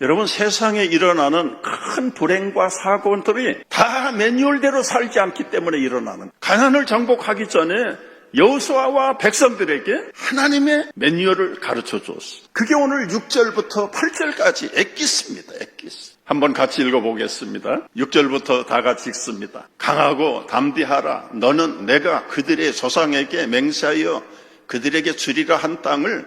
여러분 세상에 일어나는 큰 불행과 사고들이 다 매뉴얼대로 살지 않기 때문에 일어나는 가난을 정복하기 전에 여호수아와 백성들에게 하나님의 매뉴얼을 가르쳐 주었어요. 그게 오늘 6절부터 8절까지 엑기스입니다. 엑기스. 한번 같이 읽어보겠습니다. 6절부터 다 같이 읽습니다. 강하고 담대하라. 너는 내가 그들의 조상에게 맹세하여 그들에게 주리라 한 땅을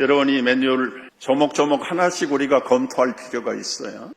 여러분 이 매뉴얼 조목조목 하나씩 우리가 검토할 필요가 있어요.